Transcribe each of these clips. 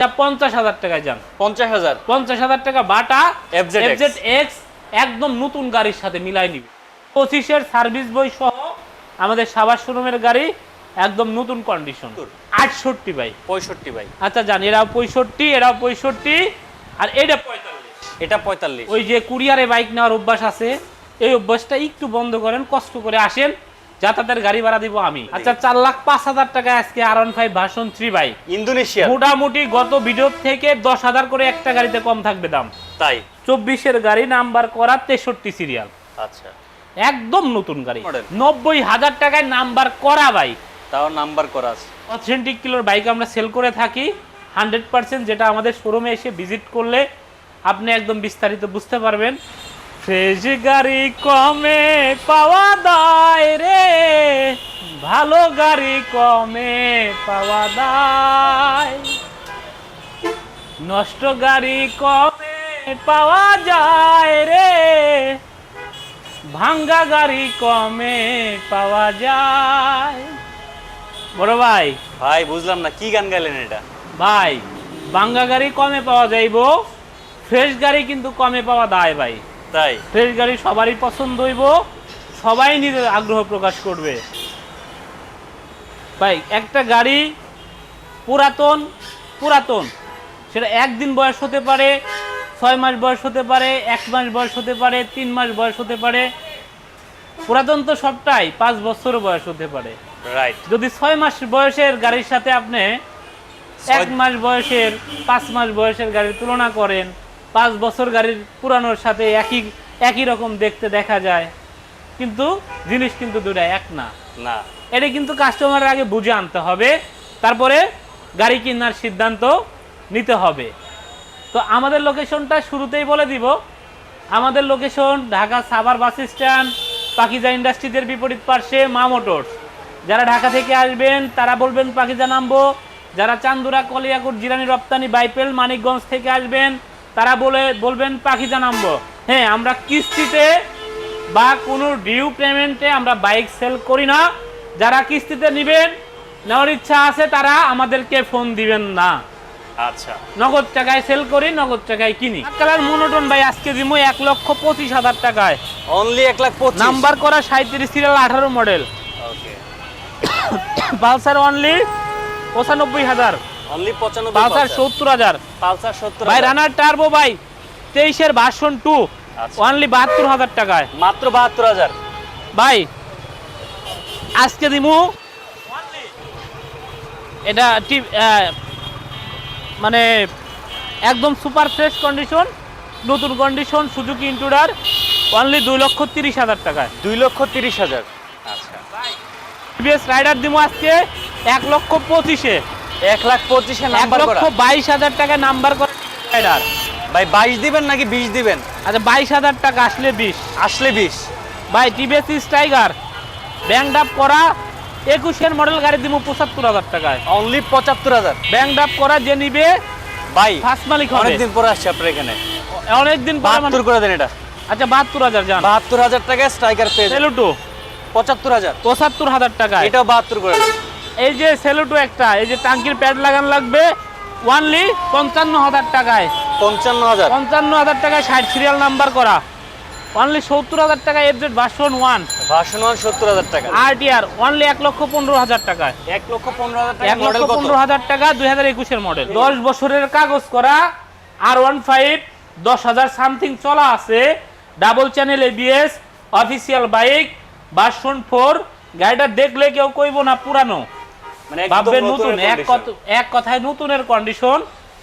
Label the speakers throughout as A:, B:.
A: এটা পঞ্চাশ হাজার টাকায় যান।
B: পঞ্চাশ হাজার।
A: পঞ্চাশ হাজার টাকা বাটা এফজেড এক্স একদম নতুন গাড়ির সাথে মিলাই নিবে। পঁচিশের সার্ভিস বই সহ আমাদের সাবাস শোরুমের গাড়ি একদম নতুন কন্ডিশন আটষট্টি ভাই।
B: পঁয়ষট্টি ভাই।
A: আচ্ছা জান এরাও পঁয়ষট্টি এরাও পঁয়ষট্টি আর এটা পঁয়তাল্লিশ।
B: এটা পঁয়তাল্লিশ।
A: ওই যে কুরিয়ারে বাইক নেওয়ার অভ্যাস আছে এই অভ্যাসটা একটু বন্ধ করেন কষ্ট করে আসেন যাতায়াতের গাড়ি ভাড়া দিব আমি। আচ্ছা চার লাখ পাঁচ হাজার টাকা আজকে আর ওয়ান ফাইভ ভার্সন থ্রি বাই
B: ইন্দোনেশিয়া
A: মোটামুটি গত ভিডিও থেকে দশ হাজার করে একটা গাড়িতে কম থাকবে দাম।
B: তাই?
A: চব্বিশের গাড়ি নাম্বার করা তেষট্টি সিরিয়াল
B: আচ্ছা।
A: একদম নতুন গাড়ি। নব্বই হাজার টাকায় নাম্বার করা বাইক
B: তাও নাম্বার করা আছে।
A: অথেন্টিক কিলোর বাইক আমরা সেল করে থাকি। হান্ড্রেড পার্সেন্ট যেটা আমাদের শোরুমে এসে ভিজিট করলে আপনি একদম বিস্তারিত বুঝতে পারবেন। ফ্রেশ গাড়ি কমে পাওয়া দায় রে। ভালো গাড়ি কমে পাওয়া দায়। নষ্ট গাড়ি কমে পাওয়া যায় রে। ভাঙ্গা গাড়ি কমে পাওয়া যায়। বড় ভাই।
B: ভাই বুঝলাম না কি গান গাইলেন এটা?
A: ভাই ভাঙ্গা গাড়ি কমে পাওয়া যাইব ফ্রেশ গাড়ি কিন্তু কমে পাওয়া দায় ভাই।
B: তাই?
A: ফ্রেশ গাড়ি সবারই পছন্দ হইব। সবাই নিজের আগ্রহ প্রকাশ করবে। ভাই একটা গাড়ি পুরাতন পুরাতন। সেটা একদিন বয়স হতে পারে ছয় মাস বয়স হতে পারে এক মাস বয়স হতে পারে তিন মাস বয়স হতে পারে। পুরাতন তো সবটাই পাঁচ বছর বয়স হতে পারে।
B: রাইট
A: যদি ছয় মাস বয়সের গাড়ির সাথে আপনি এক মাস বয়সের পাঁচ মাস বয়সের গাড়ির তুলনা করেন পাঁচ বছর গাড়ির পুরানোর সাথে একই একই রকম দেখতে দেখা যায়। কিন্তু জিনিস কিন্তু দুটা এক না।
B: না।
A: এটা কিন্তু কাস্টমারের আগে বুঝে আনতে হবে তারপরে গাড়ি কেনার সিদ্ধান্ত নিতে হবে। তো আমাদের লোকেশনটা শুরুতেই বলে দিব। আমাদের location Dhaka Savar bus stand Pakiza ইন্ডাস্ট্রিজের বিপরীত পার্শ্বে মা মোটরস। যারা ঢাকা থেকে আসবেন তারা বলবেন পাকিজা নামবো। যারা চান্দুরা কলিয়াকুট জিরানি রপ্তানি বাইপেল মানিকগঞ্জ থেকে আসবেন তারা বলে বলবেন পাখিজা নামবো হ্যাঁ আমরা কিস্তিতে বা কোনো ডিউ পেমেন্টে আমরা বাইক সেল করি না। যারা কিস্তিতে নেবেন নেওয়ার ইচ্ছা আছে তারা আমাদেরকে ফোন দিবেন না।
B: আচ্ছা।
A: নগদ টাকায় সেল করি নগদ টাকায় কিনি। কালার মনোটন ভাই আজকে দিমু এক লক্ষ পঁচিশ হাজার টাকায়।
B: অনলি এক লাখ
A: নাম্বার করা সাঁত্রিশ সিরিয়াল আঠারো মডেল
B: ওকে
A: পালসার অনলি পঁচানব্বই হাজার।
B: অনলি পঁচানব্বই
A: পালসার সত্তর হাজার।
B: পালসার সত্তর
A: ভাই রানার টার্বো ভাই তেইশের ভার্সন টু
B: আচ্ছা।
A: অনলি বাহাত্তর হাজার টাকায়।
B: মাত্র বাহাত্তর হাজার।
A: ভাই আজকে দিমু এটা মানে একদম সুপার ফ্রেশ কন্ডিশন নতুন কন্ডিশন সুজুকি ইন্টুডার অনলি দুই লক্ষ তিরিশ হাজার টাকায়।
B: দুই লক্ষ তিরিশ হাজার। আচ্ছা।
A: রাইডার দিমু আজকে এক লক্ষ পঁচিশে।
B: এক লাখ পঁচিশে নাম্বার
A: লক্ষ বাইশ হাজার টাকা নাম্বার করা রাইডার
B: ভাই বাইশ দিবেন নাকি বিশ দিবেন?
A: আচ্ছা বাইশ হাজার টাকা আসলে বিশ।
B: আসলে বিশ।
A: ভাই টিভিএস টাইগার ব্যাংক আপ করা একুশের মডেল গাড়ি দিমু পঁচাত্তর হাজার টাকায়।
B: অনলি পঁচাত্তর হাজার।
A: ব্যাংক আপ করা যে নিবে
B: ভাই
A: ফার্স্ট মালিক
B: অনেকদিন পরে আসছে আপনার এখানে।
A: অনেকদিন মানে-
B: বাহাত্তর করে দেন এটা।
A: আচ্ছা বাহাত্তর হাজার যান।
B: বাহাত্তর হাজার টাকায় স্ট্রাইকার পেয়ে।
A: সেলুটো
B: পঁচাত্তর হাজার।
A: পঁচাত্তর হাজার টাকা
B: এটাও বাহাত্তর করে দেন।
A: এই যে সেলুটো একটা এই যে টাঙ্কির প্যাড লাগান লাগবে ওয়ানলি পঞ্চান্ন হাজার টাকায়।
B: পঞ্চান্ন হাজার
A: পঞ্চান্ন হাজার টাকায় ষাট সিরিয়াল নাম্বার করা। অনলি সত্তর হাজার টাকা FZ version one
B: version one সত্তর হাজার টাকা।
A: আর টিআর অনলি এক লক্ষ পনেরো হাজার টাকায়।
B: এক লক্ষ পনেরো হাজার টাকা
A: এক লক্ষ পনেরো হাজার টাকা দুই হাজার একুশের মডেল দশ বছরের কাগজ করা আর ওয়ান ফাইভ দশ হাজার সামথিং চলা আছে। Double channel ABS official bike version four গাড়িটা দেখলে কেউ কইব না পুরানো। ভাববেন নতুন এক। এক কথায় নতুনের condition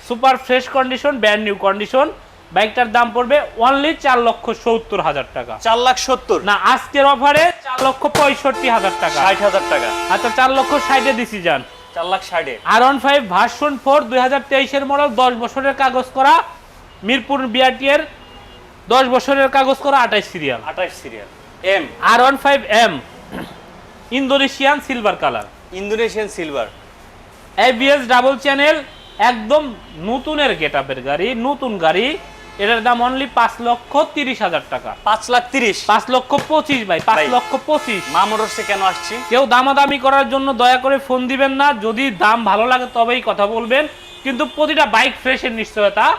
A: super fresh condition brand new condition বাইকটার দাম পড়বে অনলি চার লক্ষ সত্তর হাজার টাকা।
B: চার লাখ সত্তর।
A: না আজকের অফারে চার লক্ষ পঁয়ষট্টি হাজার টাকা।
B: ষাট হাজার টাকা।
A: আচ্ছা চার লক্ষ ষাটে দিছি যান
B: চার লাখ ষাটে।
A: আর ওয়ান ফাইভ ভার্সন ফোর দুই হাজার তেইশের মডেল দশ বছরের কাগজ করা। মিরপুর বিআরটি এর দশ বছরের কাগজ করা আঠাইশ সিরিয়াল
B: আঠাশ serial M
A: R one five M Indonesian silver colour
B: Indonesian silver.
A: ABS double channel একদম নতুনের গেট আপের গাড়ি নতুন গাড়ি। এটার দাম অনলি পাঁচ লক্ষ তিরিশ হাজার টাকা।
B: পাঁচ লাখ তিরিশ?
A: পাঁচ লক্ষ পঁচিশ ভাই পাঁচ লক্ষ পঁচিশ।
B: মা মোটরসে কেন আসছি?
A: কেউ দামাদামি করার জন্য দয়া করে ফোন দিবেন না যদি দাম ভালো লাগে তবেই কথা বলবেন। কিন্তু প্রতিটা বাইক ফ্রেশের নিশ্চয়তা।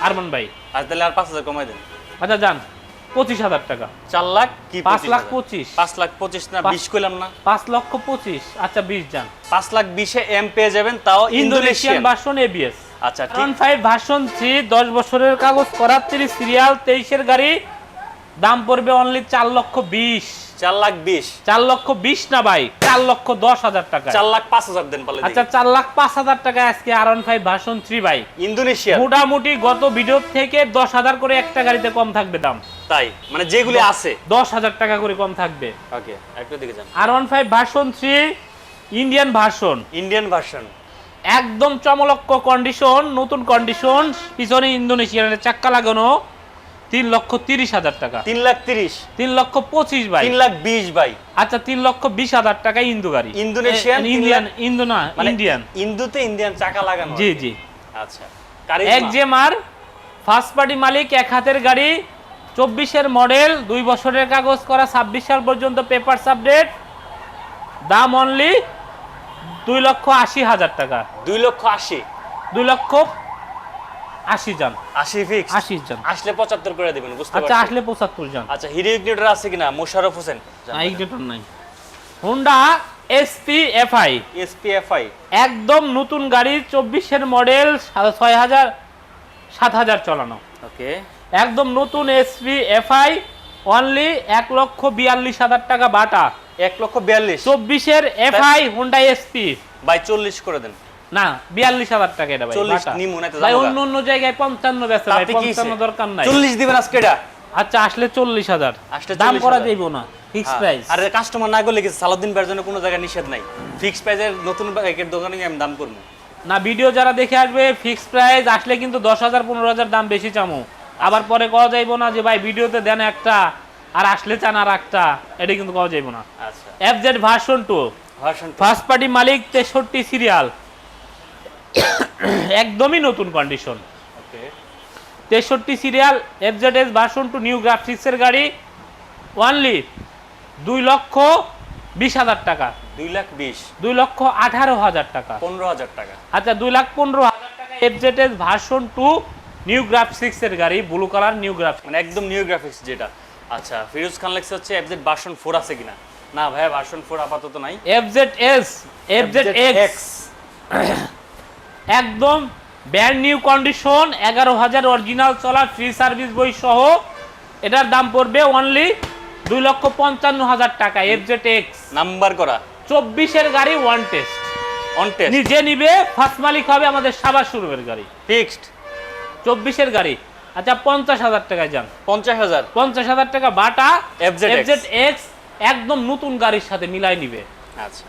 A: আরমান ভাই।
B: আর তাহলে আর পাঁচ হাজার কমাই দেন।
A: আচ্ছা যান। পঁচিশ হাজার টাকা।
B: চার লাখ কি
A: পাঁচ লাখ পঁচিশ।
B: পাঁচ লাখ পঁচিশ না বিশ কইলাম না।
A: পাঁচ লক্ষ পঁচিশ আচ্ছা বিশ যান।
B: পাঁচ লাখ বিশে এম পেয়ে যাবেন তাও
A: ইন্দোনেশিয়ান ভার্সন এবিএস
B: আচ্ছা
A: ওয়ান ফাইভ ভার্সন থ্রি দশ বছরের কাগজ করা তিরিশ সিরিয়াল তেইশের গাড়ি দাম পড়বে অনলি চার লক্ষ বিশ।
B: চার লাখ বিশ।
A: চার লক্ষ বিশ না ভাই চার লক্ষ দশ হাজার টাকা
B: চার লাখ পাঁচ হাজার দেন
A: আচ্ছা চার লাখ পাঁচ হাজার টাকা আজকে আর ওয়ান ফাইভ ভার্সন থ্রি ভাই।
B: ইন্দোনেশিয়া
A: মোটামুটি গত ভিডিও থেকে দশ হাজার করে একটা গাড়িতে কম থাকবে দাম।
B: তাই? মানে যেগুলি আছে।
A: দশ হাজার টাকা করে কম থাকবে।
B: ওকে একটু দিকে যান।
A: আর one five version three Indian version.
B: Indian version.
A: একদম চমলক্ষ কন্ডিশন নতুন কন্ডিশন পিছনে ইন্দোনেশিয়ানের চাক্কা লাগানো তিন লক্ষ তিরিশ হাজার টাকা।
B: তিন লাখ তিরিশ।
A: তিন লক্ষ পঁচিশ
B: তিন লাখ বিশ বাই
A: আচ্ছা তিন লক্ষ বিশ হাজার টাকা ইন্দু গাড়ি।
B: ইন্দোনেশিয়ান,
A: ইন্ডিয়ান ইন্দো না
B: মানে
A: ইন্ডিয়ান।
B: ইন্দুতে ইন্ডিয়ান চাকা লাগানো
A: জি জি।
B: আচ্ছা
A: এক
B: কারিজমা
A: যে মার ফার্স্ট পার্টি মালিক এক হাতের গাড়ি চব্বিশের মডেল দুই বছরের কাগজ করা ছাব্বিশ সাল পর্যন্ত পেপার আপডেট দাম অনলি দুই লক্ষ আশি হাজার টাকা।
B: দুই লক্ষ আশি?
A: দুই লক্ষ আশি যান
B: আশি ফিক্স
A: আশি জন।
B: আসলে পঁচাত্তর করে দেবেন বুঝতে
A: আচ্ছা আসলে পঁচাত্তর জন।
B: আচ্ছা হিরো ইগনিটর আছে কিনা? মোশারফ হোসেন।
A: ইগনিটর নাই। হোন্ডা এসপি এফআই
B: এসপিএফআই
A: একদম নতুন গাড়ি চব্বিশের মডেল ছয় হাজার সাত হাজার চালানো।
B: ওকে
A: একদম নতুন এসপি এফআই অনলি এক লক্ষ বিয়াল্লিশ হাজার টাকা বাটা।
B: এক লক্ষ বিয়াল্লিশ।
A: চব্বিশের এফআই হোন্ডা এসপি
B: বাই চল্লিশ করে দেন।
A: না বিয়াল্লিশ হাজার টাকা এটা ভাই
B: 40 নিমু না
A: ভাই অন্য অন্য জায়গায় পঞ্চান্ন বেচে ভাই পঞ্চান্ন দরকার নাই।
B: চল্লিশ দিবেন আজকে এটা?
A: আচ্ছা আসলে চল্লিশ হাজার। দাম করা যাইব না ফিক্স প্রাইস
B: আর কাস্টমার না করলে কিছু সালাউদ্দিন ভাইয়ের জন্য কোনো জায়গায় নিষেধ নাই? ফিক্স প্রাইসের নতুন বাইকের দোকানে আমি দাম করব।
A: না ভিডিও যারা দেখে আসবে ফিক্স প্রাইস আসলে কিন্তু দশ হাজার পনেরো হাজার দাম বেশি চামো। আবার পরে কওয়া যাইব না যে ভাই ভিডিওতে দেন একটা আর আসলে চান আর একটা এটা কিন্তু কওয়া যাইব না।
B: আচ্ছা।
A: F Z version two
B: version
A: first party মালিক তেষট্টি সিরিয়াল একদমই নতুন কন্ডিশন
B: ওকে।
A: তেষট্টি serial F Z S version two new গ্রাফিক্সের গাড়ি ওয়ানলি দুই লক্ষ বিশ হাজার টাকা।
B: দুই লাখ বিশ।
A: দুই লক্ষ আঠারো হাজার টাকা।
B: পনেরো হাজার টাকা।
A: আচ্ছা দুই লাখ পনেরো হাজার টাকা FZ S version two new graphics এর গাড়ি ব্লু কালার নিউ গ্রাফিক্স
B: মানে একদম নিউ গ্রাফিক্স যেটা। আচ্ছা ফিরোজ খান লেখছে হচ্ছে এফজেড ভার্সন ফোর আছে কিনা? না ভাইয়া ভার্সন ফোর আপাতত নাই।
A: FZ S F FZ X একদম ব্র্যান্ড নিউ কন্ডিশন এগারো হাজার অরিজিনাল চলা ফ্রি সার্ভিস বই সহ। এটার দাম পড়বে অনলি দুই লক্ষ পঞ্চান্ন হাজার টাকা এফজেড এক্স
B: নাম্বার করা।
A: চব্বিশের গাড়ি ওয়ান টেস্ট
B: অন টেস্ট
A: নিজে নিবে ফার্স্ট মালিক হবে আমাদের সাবার শুরুবের গাড়ি।
B: ফিক্সড
A: চব্বিশের গাড়ি। আচ্ছা পঞ্চাশ হাজার টাকায় যান।
B: পঞ্চাশ হাজার?
A: পঞ্চাশ হাজার টাকা বাটা এফজেড এক্স একদম নতুন গাড়ির সাথে মিলাই নিবে।
B: আচ্ছা।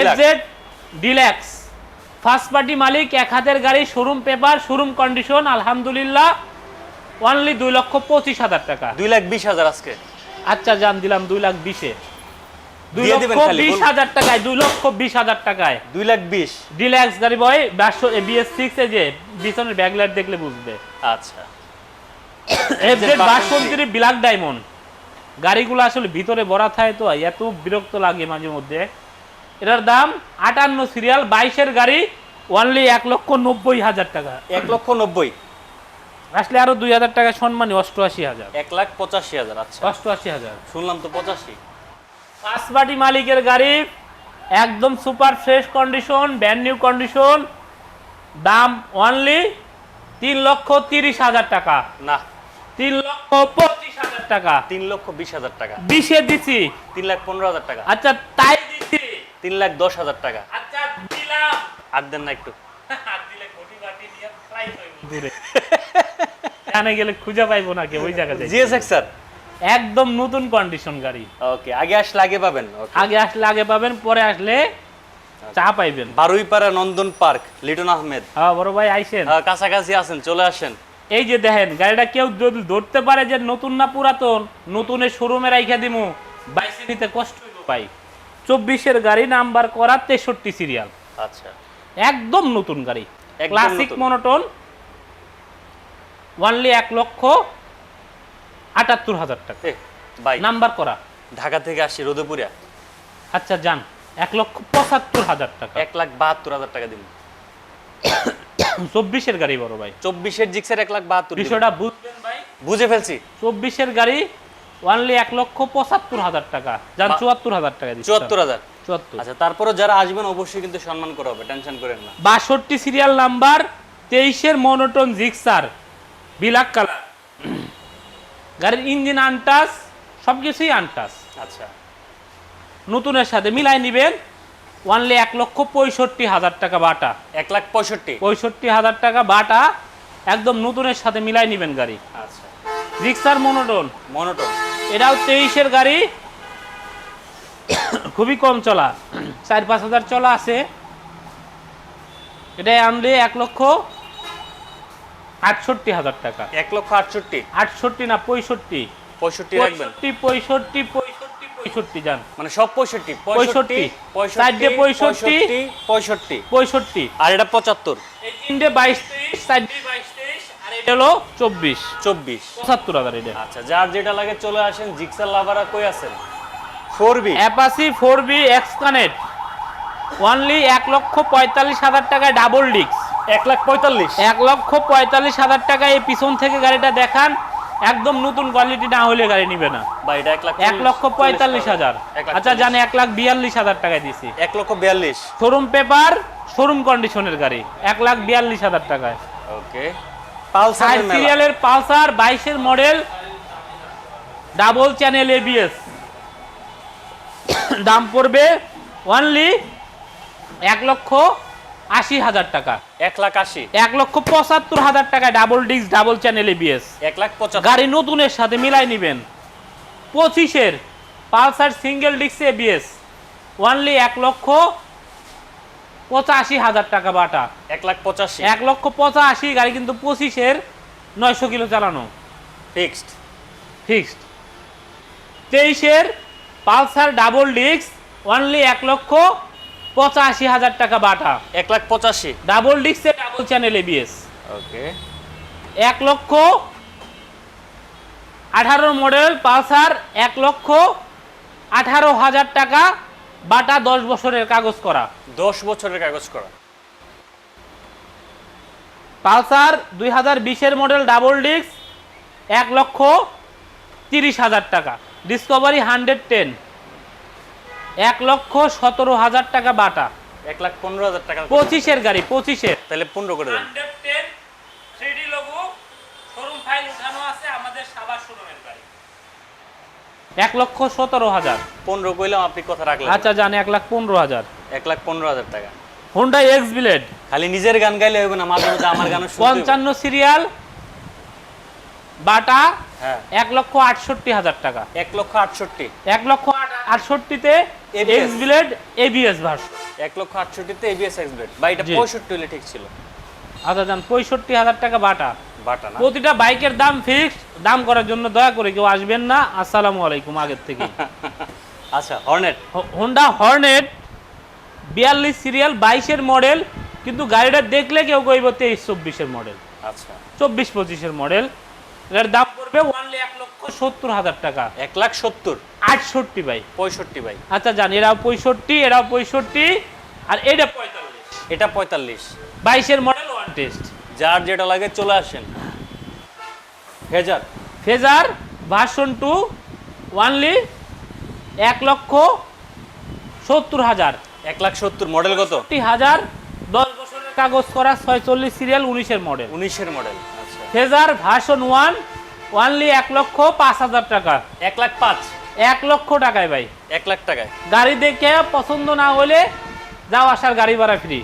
A: এফজেড ডিল্যাক্স ফার্স্ট পার্টি মালিক এক হাতের গাড়ি শোরুম পেপার শোরুম কন্ডিশন আলহামদুলিল্লাহ। অনলি দুই লক্ষ পঁচিশ হাজার টাকা।
B: দুই লাখ বিশ হাজার আজকে।
A: আচ্ছা জান দিলাম দুই লাখ বিশে। দুই লক্ষ বিশ হাজার টাকায় দুই লক্ষ বিশ হাজার টাকায়।
B: দুই লাখ বিশ।
A: ডিল্যাক্স গাড়ি বয় বিএস সিক্স এ যে পিছনের ব্যাকলাইট দেখলে বুঝবে।
B: আচ্ছা।
A: এফজেড
B: বাসন্তী।
A: বাসন্তী ব্ল্যাক ডায়মন্ড গাড়িগুলো আসলে ভিতরে ভরা থাকে তো এত বিরক্ত লাগে মাঝে মধ্যে। এটার দাম আটান্ন সিরিয়াল বাইশের গাড়ি অনলি এক লক্ষ নব্বই হাজার টাকা।
B: এক লক্ষ নব্বই।
A: আসলে আরও দুই হাজার টাকা সম্মানী অষ্টআশি হাজার।
B: এক লাখ পঁচাশি হাজার আচ্ছা।
A: অষ্টআশি হাজার।
B: শুনলাম তো পঁচাশি।
A: পার্টি মালিকের গাড়ি একদম super fresh condition brand new condition দাম অনলি তিন লক্ষ তিরিশ হাজার টাকা।
B: না।
A: তিন লক্ষ পঁচিশ হাজার টাকা।
B: তিন লক্ষ বিশ হাজার টাকা।
A: বিশে দিছি।
B: তিন লাখ পনেরো হাজার টাকা।
A: আচ্ছা তাই দিছি।
B: তিন লাখ দশ হাজার টাকা।
A: আচ্ছা দিলাম।
B: আর দেন না একটু।
A: জানে গেলে খুঁজে পাইবো না কেউ ওই জায়গায়
B: জিএসএক্স স্যার
A: একদম নতুন কন্ডিশন গাড়ি।
B: ওকে আগে আসলে আগে পাবেন?
A: আগে আসলে আগে পাবেন পরে আসলে চা পাইবেন।
B: বারুইপাড়া নন্দন পার্ক লিটন আহমেদ।
A: হ্যাঁ বড় ভাই আইসেন।
B: আহ, কাছাকাছি আছেন চলে আসেন।
A: এই যে দেখেন গাড়িটা কেউ যদি ধরতে পারে যে নতুন না পুরাতন নতুনের শোরুমে রাইখা দিমু বাইসে নিতে কষ্ট হইব ভাই। চব্বিশের গাড়ি নাম্বার করা তেষট্টি সিরিয়াল
B: আচ্ছা।
A: একদম নতুন গাড়ি। ক্লাসিক। মনোটন ওয়ানলি এক লক্ষ আটাত্তর হাজার টাকা।
B: ভাই।
A: নাম্বার করা।
B: ঢাকা থেকে আসি রোদপুরিয়া।
A: আচ্ছা যান। এক লক্ষ পঁচাত্তর হাজার টাকা।
B: এক লাখ বাহাত্তর হাজার টাকা দিন
A: চব্বিশের গাড়ি বড় ভাই।
B: চব্বিশের জিক্সের এক লাখ বাহাত্তর।
A: বিষয়টা বুঝবেন ভাই?
B: বুঝে ফেলছি।
A: চব্বিশের গাড়ি ওয়ানলি এক লক্ষ পঁচাত্তর হাজার টাকা। যান চুয়াত্তর হাজার টাকা
B: চুয়াত্তর হাজার।
A: চুয়াত্তর।
B: আচ্ছা তারপরে যারা আসবেন অবশ্যই কিন্তু সম্মান করা হবে। টেনশন করেন না।
A: বাষট্টি সিরিয়াল নাম্বার তেইশের মনোটন জিক্সার। Black colour. গাড়ির ইঞ্জিন আনটাস সব কিছুই আনটাস।
B: আচ্ছা।
A: নতুনের সাথে মিলাই নিবেন ওয়ানলি এক লক্ষ পঁয়ষট্টি হাজার টাকা বাটা।
B: এক লাখ পঁয়ষট্টি।
A: পঁয়ষট্টি হাজার টাকা বাটা একদম নতুনের সাথে মিলাই নিবেন গাড়ি।
B: আচ্ছা।
A: রিক্সার মনোটন
B: মনোটন
A: এটাও তেইশের গাড়ি। খুবই কম চলা। চার পাঁচ হাজার চলা আছে। এটা আনলে এক লক্ষ আটষট্টি হাজার টাকা।
B: এক লক্ষ আটষট্টি।
A: আটষট্টি না পঁয়ষট্টি?
B: পঁয়ষট্টি রাখবেন।
A: পঁয়ষট্টি পঁয়ষট্টি পঁয়ষট্টি পঁয়ষট্টি যান
B: মানে সব পঁয়ষট্টি।
A: পঁয়ষট্টি।
B: পঁয়ষট্টি
A: পঁয়ষট্টি।
B: পঁয়ষট্টি পঁয়ষট্টি।
A: পঁয়ষট্টি।
B: আর এটা পঁচাত্তর।
A: এই তিনটে বাইশ তেইশ চারটে বাইশ তেইশ আর এটা হলো চব্বিশ।
B: চব্বিশ।
A: পঁচাত্তর হাজার এটা।
B: আচ্ছা যার যেটা লাগে চলে আসেন। জিক্সার লাভারা কই আছেন? Four B.
A: Apache four B এক লক্ষ পঁয়তাল্লিশ হাজার টাকায় ডাবল ডিস্ক
B: এক লাখ পঁয়তাল্লিশ।
A: এক লক্ষ পঁয়তাল্লিশ হাজার টাকা এই পিছন থেকে গাড়িটা দেখান একদম নতুন কোয়ালিটি না হলে গাড়ি নিবে না।
B: এক লাখ
A: এক লক্ষ পঁয়তাল্লিশ হাজার। আচ্ছা জানে এক লাখ বিয়াল্লিশ হাজার টাকায় দিছি।
B: এক লক্ষ বিয়াল্লিশ।
A: শোরুম পেপার শোরুম কন্ডিশনের গাড়ি এক লাখ বিয়াল্লিশ হাজার টাকায়।
B: ওকে। পালসার
A: সিরিয়ালের পালসার বাইশের মডেল ডাবল চ্যানেল এবিএস দাম পড়বে অনলি এক লক্ষ আশি হাজার টাকা।
B: এক লাখ আশি।
A: এক লক্ষ পঁচাত্তর হাজার টাকা double disc double channel ABS
B: এক লাখ পঁচাত্তর।
A: গাড়ি নতুনের সাথে মিলাই নিবেন। পঁচিশের Pulsar single disc ABS only এক লক্ষ পঁচাশি হাজার টাকা বাটা।
B: এক লাখ পঁচাশি।
A: এক লক্ষ পঁচাশি গাড়ি কিন্তু পঁচিশের নয়শো কিলো চালানো।
B: ফিক্সড।
A: ফিক্সড। তেইশের পালসার ডাবল ডিস্ক অনলি এক লক্ষ পঁচাশি হাজার টাকা বাটা।
B: এক লাখ পঁচাশি।
A: ডাবল ডিস্কে ডাবল চ্যানেল এবিএস
B: ওকে।
A: এক লক্ষ আঠারো মডেল পালসার এক লক্ষ আঠারো হাজার টাকা বাটা দশ বছরের কাগজ করা।
B: দশ বছরের কাগজ করা।
A: পালসার দুই হাজার বিশের মডেল ডাবল ডিস্ক এক লক্ষ তিরিশ হাজার টাকা। ডিসকভারি হান্ড্রেড টেন এক লক্ষ সতেরো হাজার টাকা বাটা।
B: এক লাখ পনেরো হাজার টাকা।
A: পঁচিশের গাড়ি পঁচিশের।
B: তাহলে পনেরো করে দেন।
A: Hundred ten three D logo showroom file উঠানো আছে আমাদের সাবার শোরুমের গাড়ি। এক লক্ষ সতেরো হাজার।
B: পনেরো কইলাম আপনি কথা রাখলেন।
A: আচ্ছা জান এক লাখ পনেরো হাজার।
B: এক লাখ পনেরো হাজার টাকা।
A: হোন্ডা এক্স ব্লেড
B: খালি নিজের গান গাইলে হবে না মাঝে মধ্যে আমার শুনতে
A: পঞ্চান্ন সিরিয়াল বাটা
B: হ্যাঁ।
A: এক লক্ষ আটষট্টি হাজার টাকা।
B: এক লক্ষ আটষট্টি।
A: এক লক্ষ আটষট্টিতে এক্স ব্লেড এবিএস ভার্সন
B: এক লক্ষ আটষট্টিতে এবিএস এক্সব্লেড বা এটা পঁয়ষট্টি হলে ঠিক ছিল।
A: আচ্ছা পঁয়ষট্টি হাজার টাকা বাটা।
B: বাটা না।
A: প্রতিটা বাইকের দাম ফিক্সড দাম করার জন্য দয়া করে কেউ আসবেন না। আসসালামু আলাইকুম আগের থেকে।
B: আচ্ছা হর্নেট
A: হোন্ডা হর্নেট বিয়াল্লিশ সিরিয়াল বাইশের মডেল কিন্তু গাড়িটা দেখলে কেউ কইব তেইশ চব্বিশের মডেল
B: আচ্ছা।
A: চব্বিশ পঁচিশের মডেল এটার দাম পড়বে ওয়ানলি এক লক্ষ সত্তর হাজার টাকা।
B: এক লাখ সত্তর।
A: আটষট্টি ভাই।
B: পঁয়ষট্টি ভাই।
A: আচ্ছা জান এরাও পঁয়ষট্টি এরাও পঁয়ষট্টি আর এটা পঁয়তাল্লিশ।
B: এটা পঁয়তাল্লিশ।
A: বাইশের মডেল ওয়ান টেস্ট
B: যার যেটা লাগে চলে আসেন। হেজার
A: ফেজার ভার্সন টু ওয়ানলি এক লক্ষ সত্তর হাজার।
B: এক লাখ সত্তর মডেল কত?
A: হাজার দশ বছরের কাগজ করা ছয়চল্লিশ সিরিয়াল উনিশের মডেল
B: উনিশের মডেল আচ্ছা।
A: ফেজার ভার্সন ওয়ান ওয়ানলি এক লক্ষ পাঁচ হাজার টাকা।
B: এক লাখ পাঁচ।
A: এক লক্ষ টাকায় ভাই।
B: এক লাখ টাকায়।
A: গাড়ি দেখে পছন্দ না হলে যাও আসার গাড়ি ভাড়া ফ্রি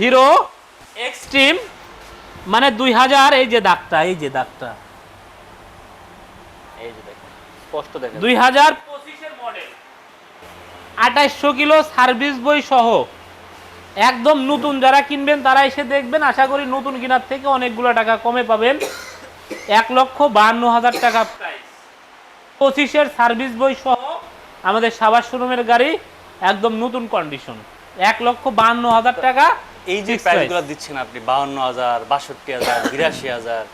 A: হিরো এক্সট্রিম মানে দুই হাজার এই যে দাগটা এই যে দাগটা।
B: এই যে দেখেন স্পষ্ট দেখেন।
A: দুই হাজার পঁচিশের মডেল আঠাইশশো কিলো সার্ভিস বই সহ। একদম নতুন যারা কিনবেন তারা এসে দেখবেন। আশা করি নতুন কেনার থেকে অনেকগুলো টাকা কমে পাবেন। এক লক্ষ বাহান্ন হাজার টাকা প্রাইস পঁচিশের সার্ভিস বই সহ আমাদের সাবাস শোরুমের গাড়ি একদম নতুন কন্ডিশন এক লক্ষ বাহান্ন হাজার টাকা
B: এই যে প্রাইসগুলো দিচ্ছেন আপনি বাউন্ন হাজার বাষট্টি হাজার বিরাশি হাজার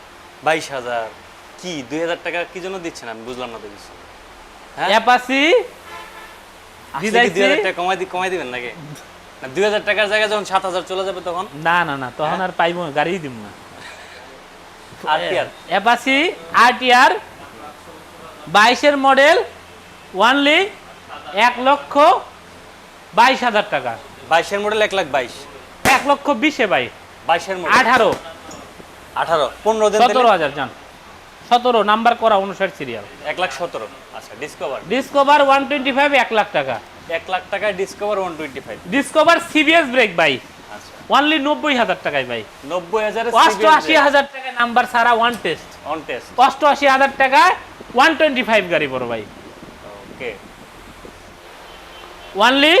B: বাইশ হাজার কি দুই হাজার টাকা কি জন্য দিচ্ছেন? আমি বুঝলাম না তো কিছু। হ্যাঁ?
A: অ্যাপাসি
B: দুই হাজার টাকা কমাই দি কমাই দিবেন নাকি? দুই হাজার টাকার জায়গায় যখন সাত হাজার চলে যাবে তখন?
A: না না না তখন আর পাইব না, গাড়িই দিব না। অ্যাপাসি আরটিআর বাইশের মডেল ওয়ানলি এক লক্ষ বাইশ হাজার টাকা।
B: বাইশের মডেল এক লাখ বাইশ।
A: এক লক্ষ বিশে বাই
B: বাইশের মডেল
A: আঠারো।
B: আঠারো। পনেরো
A: সতেরো হাজার যান সতেরো নাম্বার করা অনুসার সিরিয়াল
B: এক লাখ সতেরো। আচ্ছা Discover
A: Discover one twenty five এক লাখ টাকা।
B: এক লাখ টাকায় Discover one twenty five
A: Discover CBS brake by
B: আচ্ছা।
A: ওয়ানলি নব্বই হাজার টাকায় বাই
B: নব্বই হাজারে
A: অষ্টআশি হাজার টাকায় নাম্বার ছাড়া ওয়ান টেস্ট
B: অন টেস্ট
A: অষ্টআশি হাজার টাকায় ওয়ান টোয়েন্টি ফাইভ গাড়ি বড় ভাই।
B: ওকে
A: ওয়ানলি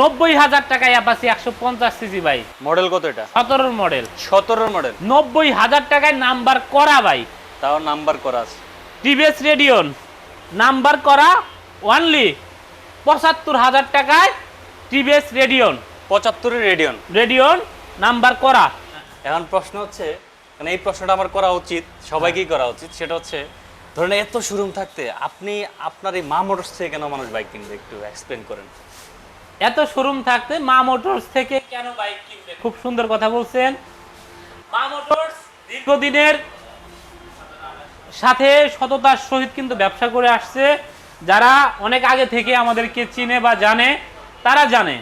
A: নব্বই হাজার টাকায় অ্যাপাসি একশো পঞ্চাশ সিসি বাই
B: মডেল কত এটা?
A: সতেরোর মডেল।
B: সতেরোর মডেল।
A: নব্বই হাজার টাকায় নাম্বার করা বাই
B: তাও নাম্বার করা আছে।
A: TVS Radeon. নাম্বার করা ওয়ানলি পঁচাত্তর হাজার টাকায় টিভিএস রেডিয়ন।
B: পঁচাত্তরের রেডিয়ন।
A: রেডিয়ন নাম্বার করা।
B: এখন প্রশ্ন হচ্ছে মানে এই প্রশ্নটা আমার করা উচিত সবাইকেই করা উচিত সেটা হচ্ছে ধরেন এত শোরুম থাকতে আপনি আপনার এই মা মোটরস থেকে কেন মানুষ বাইক কিনবে? একটু এক্সপ্লেন করেন।
A: এত শোরুম থাকতে মা মোটরস থেকে কেন বাইক কিনবে? খুব সুন্দর কথা বলছেন। মা মোটরস দীর্ঘদিনের সাথে সততার সহিত কিন্তু ব্যবসা করে আসছে। যারা অনেক আগে থেকে আমাদেরকে চিনে বা জানে তারা জানে।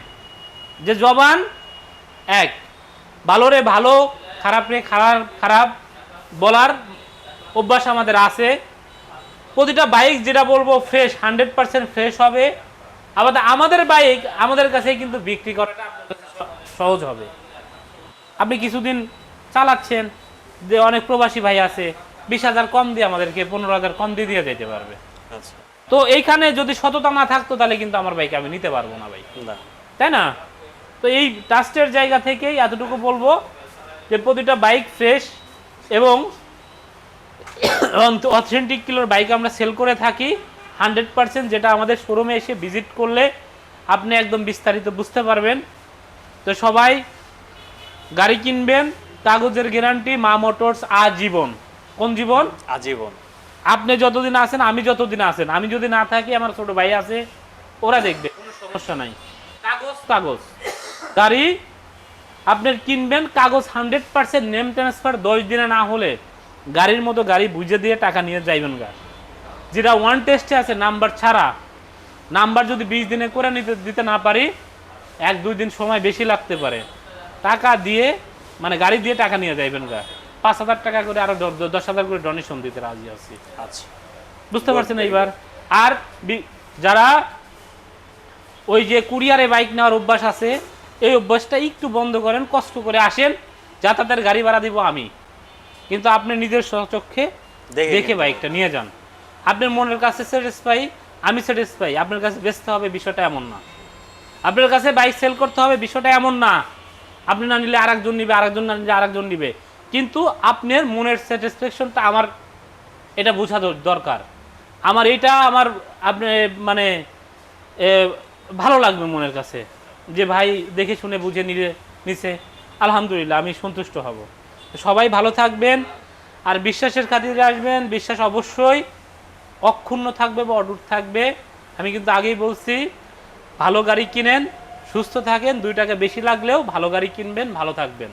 A: যে জবান এক ভালো রে ভালো খারাপ রে খারাপ খারাপ বলার অভ্যাস আমাদের আছে। প্রতিটা বাইক যেটা বলব ফ্রেশ হান্ড্রেড পার্সেন্ট ফ্রেশ হবে। আবার আমাদের বাইক আমাদের কাছে কিন্তু বিক্রি করাটা সহজ হবে। আপনি কিছুদিন চালাচ্ছেন যে অনেক প্রবাসী ভাই আছে বিশ হাজার কম দিয়ে আমাদেরকে পনেরো হাজার কম দিয়ে দিয়ে যেতে পারবে।
B: আচ্ছা।
A: তো এইখানে যদি সততা না থাকতো তাহলে কিন্তু আমার বাইক আমি নিতে পারব না ভাই। তাই না? তো এই ট্রাস্টের জায়গা থেকেই এতটুকু বলব যে প্রতিটা বাইক ফ্রেশ এবং অথেন্টিক কিলোর বাইক আমরা সেল করে থাকি। হান্ড্রেড পার্সেন্ট যেটা আমাদের শোরুমে এসে ভিজিট করলে আপনি একদম বিস্তারিত বুঝতে পারবেন। তো সবাই গাড়ি কিনবেন কাগজের গ্যারান্টি মা মোটরস আজীবন। কোন জীবন?
B: আজীবন।
A: আপনি যতদিন আছেন আমি যতদিন আছেন। আমি যদি না থাকি আমার ছোট ভাই আছে ওরা দেখবে। কোনো সমস্যা নাই। কাগজ কাগজ। গাড়ি আপনার কিনবেন কাগজ হান্ড্রেড পার্সেন্ট নেম ট্রান্সফার দশ দিনে না হলে গাড়ির মতো গাড়ি বুঝে দিয়ে টাকা নিয়ে যাইবেন গা। যেটা ওয়ান টেস্টে আছে নাম্বার ছাড়া। নাম্বার যদি বিশ দিনে করে নিতে দিতে না পারি এক দুই দিন সময় বেশি লাগতে পারে। টাকা দিয়ে মানে গাড়ি দিয়ে টাকা নিয়ে যাইবেন গা। পাঁচ হাজার টাকা করে আরও দ- দ- দশ হাজার করে ডোনেশন দিতে রাজি আছি।
B: আচ্ছা।
A: বুঝতে পারছেন এইবার? আর যারা ওই যে কুরিয়ারে বাইক নেওয়ার অভ্যাস আছে এই অভ্যাসটা একটু বন্ধ করেন কষ্ট করে আসেন যাতায়াতের গাড়ি ভাড়া দিব আমি। কিন্তু আপনি নিজের চক্ষে
B: দেখে
A: দেখে বাইকটা নিয়ে যান। আপনার মনের কাছে স্যাটিসফাই আমি স্যাটিসফাই আপনার কাছে বেচতে হবে বিষয়টা এমন না। আপনার কাছে বাইক সেল করতে হবে বিষয়টা এমন না। আপনি না নিলে আরেকজন নিবে আরেকজন না নিলে আরেকজন নিবে। কিন্তু আপনার মনের স্যাটিসফ্যাকশনটা আমার এটা বোঝা দরকার। আমার এটা আমার আপনি মানে ভালো লাগবে মনের কাছে। যে ভাই দেখে শুনে বুঝে নিলে, নিছে। আলহামদুলিল্লাহ, আমি সন্তুষ্ট হব। সবাই ভালো থাকবেন, আর বিশ্বাসের খাতিরে আসবেন। বিশ্বাস অবশ্যই অক্ষুণ্ণ থাকবে বা অডুট থাকবে। আমি কিন্তু আগেই বলছি, ভালো গাড়ি কিনেন, সুস্থ থাকেন। দুই টাকা বেশি লাগলেও ভালো গাড়ি কিনবেন, ভালো থাকবেন।